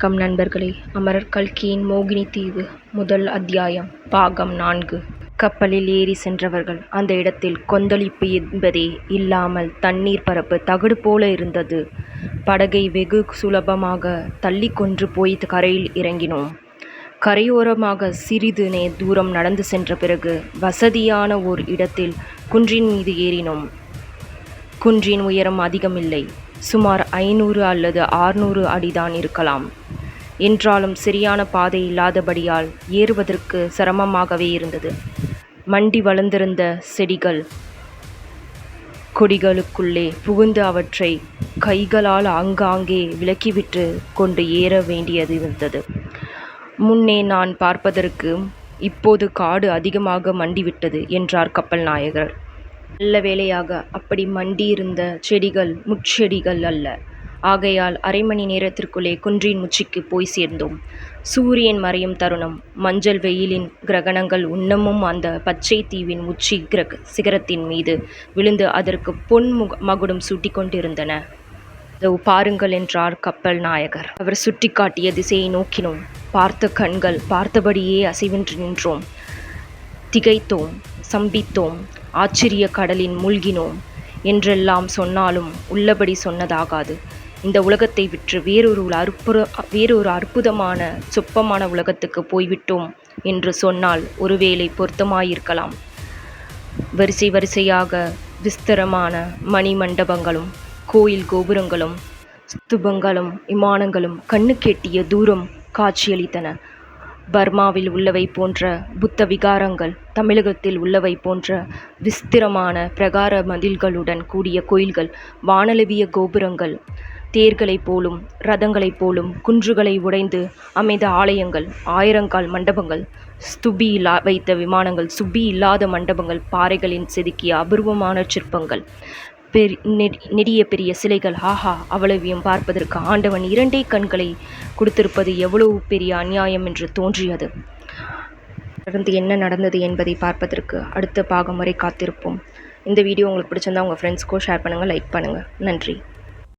வணக்கம் நண்பர்களே. அமரர் கல்கியின் மோகினி தீவு முதல் அத்தியாயம் பாகம் நான்கு. கப்பலில் ஏறி சென்றவர்கள். அந்த இடத்தில் கொந்தளிப்பு என்பதே இல்லாமல் தண்ணீர் பரப்பு தகடு போல இருந்தது. படகை வெகு சுலபமாக தள்ளி கொன்று போய் கரையில் இறங்கினோம். கரையோரமாக சிறிது நே தூரம் நடந்து சென்ற பிறகு வசதியான ஓர் இடத்தில் குன்றின் மீது ஏறினோம். குன்றின் உயரம் அதிகமில்லை. சுமார் ஐநூறு அல்லது ஆறுநூறு அடிதான் இருக்கலாம். என்றாலும் சரியான பாதை இல்லாதபடியால் ஏறுவதற்கு சிரமமாகவே இருந்தது. மண்டி வளர்ந்திருந்த செடிகள் கொடிகளுக்குள்ளே புகுந்து அவற்றை கைகளால் ஆங்காங்கே விலக்கிவிட்டு கொண்டு ஏற வேண்டியது இருந்தது. முன்னே நான் பார்ப்பதற்கு இப்போது காடு அதிகமாக மண்டிவிட்டது என்றார் கப்பல் நாயகர் நல்ல வேளையாக அப்படி மண்டியிருந்த செடிகள் முட்செடிகள் அல்ல. ஆகையால் அரை மணி நேரத்திற்குள்ளே குன்றின் உச்சிக்கு போய் சேர்ந்தோம். சூரியன் மறையும் தருணம் மஞ்சள் வெயிலின் கிரகணங்கள் உன்னமும் அந்த பச்சை தீவின் உச்சி கிரக சிகரத்தின் மீது விழுந்து அதற்கு பொன் முக மகுடம் சூட்டி கொண்டிருந்தன. இதோ பாருங்கள் என்றார் கப்பல் நாயகர். அவர் சுட்டிக்காட்டிய திசையை நோக்கினோம். பார்த்த கண்கள் பார்த்தபடியே அசைவின்றி நின்றோம். திகைத்தோம் சம்பித்தோம் ஆச்சரிய கடலின் மூழ்கினோம் என்றெல்லாம் சொன்னாலும் உள்ளபடி சொன்னதாகாது. இந்த உலகத்தை விற்று வேறொரு அற்புத வேறொரு அற்புதமான சொப்பமான உலகத்துக்கு போய்விட்டோம் என்று சொன்னால் ஒருவேளை பொருத்தமாயிருக்கலாம். வரிசை வரிசையாக விஸ்தரமான மணி மண்டபங்களும் கோயில் கோபுரங்களும் ஸ்துபங்களும் விமானங்களும் கண்ணு கெட்டிய தூரம் காட்சியளித்தன. பர்மாவில் உள்ளவை போன்ற புத்த விகாரங்கள் தமிழகத்தில் உள்ளவை போன்ற விஸ்திரமான பிரகார மதில்களுடன் கூடிய கோயில்கள் வானளவிய கோபுரங்கள் தேர்களைப் போலும் ரதங்களைப் போலும் குன்றுகளை உடைந்து அமைந்த ஆலயங்கள் ஆயிரங்கால் மண்டபங்கள் ஸ்துபி இல்லா வைத்த விமானங்கள் சுபி இல்லாத மண்டபங்கள் பாறைகளின் செதுக்கிய அபூர்வமான சிற்பங்கள். பெரி நெடிய பெரிய சிலைகள். ஆஹா அவ்வளவையும் பார்ப்பதற்கு ஆண்டவன் இரண்டே கண்களை கொடுத்திருப்பது எவ்வளவு பெரிய அநியாயம் என்று தோன்றியது. தொடர்ந்து என்ன நடந்தது என்பதை பார்ப்பதற்கு அடுத்த பாகம் வரை காத்திருப்போம். இந்த வீடியோ உங்களுக்கு பிடிச்சிருந்தா உங்கள் ஃப்ரெண்ட்ஸ்க்கோ ஷேர் பண்ணுங்கள் லைக் பண்ணுங்கள் நன்றி.